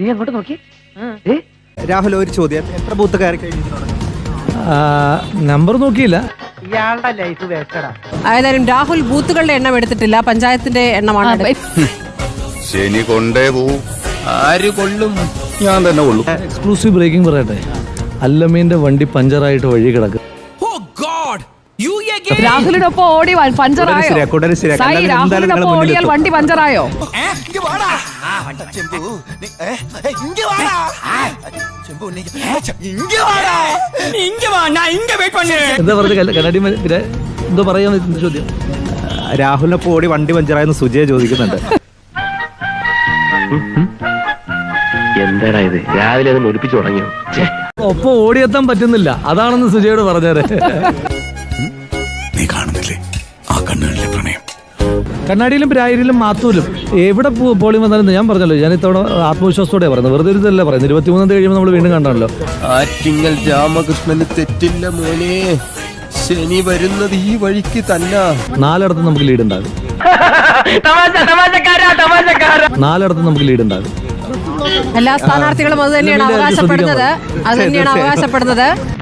നീ അങ്ങോട്ട് നോക്കി. രാഹുൽ ഒരു ചോദ്യം. എത്ര ബൂത്ത് കയറി കഴിഞ്ഞിട്ടുണ്ട് നമ്പർ നോക്കിയില്ല. ഇയാളുടെ ലൈഫ് വേസ്റ്റഡാ ഏതായാലും രാഹുൽ ബൂത്തുകളുടെ എണ്ണം എടുത്തിട്ടില്ല. പഞ്ചായത്തിന്റെ എണ്ണമാണ്. ശനി കൊണ്ടേ പോവും ആര് കൊള്ളും? ഞാൻ തന്നെ കൊള്ളും. എക്സ്ക്ലൂസീവ് ബ്രേക്കിംഗ് പറയട്ടെ. അല്ലമ്മീന്റെ വണ്ടി പഞ്ചറായിട്ട് വഴി കിടക്കും. രാഹുലിന്റെ ഒപ്പം ഓടി പഞ്ചറായോ. സായി ഓടിയാൽ. വണ്ടി പഞ്ചറായോ? എന്താ കണ്ണാടി പറയാൻ ചോദ്യം. രാഹുലിനൊപ്പം ഓടി വണ്ടി പഞ്ചറായെന്ന് സുജയ ചോദിക്കുന്നുണ്ട്. എന്താടാ ഇത്? രാവിലെ അത് മുടിപ്പിച്ചു തുടങ്ങിയോ? ഒപ്പം ഓടിയെത്താൻ പറ്റുന്നില്ല. അതാണെന്ന് സുജയോട് പറഞ്ഞേരെ നീ കാണുന്നില്ലേ? ആ കണ്ണുകളിലെ പ്രണയം. കണ്ണാടിയിലും പ്രായരിലും മാത്തൂലും എവിടെ പോ- പോളിംഗ് വന്നാലും ഞാൻ പറഞ്ഞല്ലോ ഞാൻ ഇത്തവണ ആത്മവിശ്വാസത്തോടെ പറയുന്നത് വെറുതെ ഒരു ഇതല്ല പറയുന്നത് ഇരുപത്തിമൂന്നാം തീയതി കഴിയുമ്പോൾ നമ്മൾ വീണ്ടും കണ്ടാണല്ലോ. ആറ്റിങ്ങൽ രാമകൃഷ്ണന് തെറ്റില്ല മോനെ. ശനി വരുന്നത് ഈ വഴിക്ക് തന്നെ. നാലിടത്ത് നമുക്ക് ലീഡ് ഉണ്ടാകും. നാലിടത്ത് നമുക്ക് ലീഡ് ഉണ്ടാകും. എല്ലാ സ്ഥാനാർത്ഥികളും അത് തന്നെയാണ് അവകാശപ്പെടുന്നത്. അത് തന്നെയാണ് അവകാശപ്പെടുന്നത്.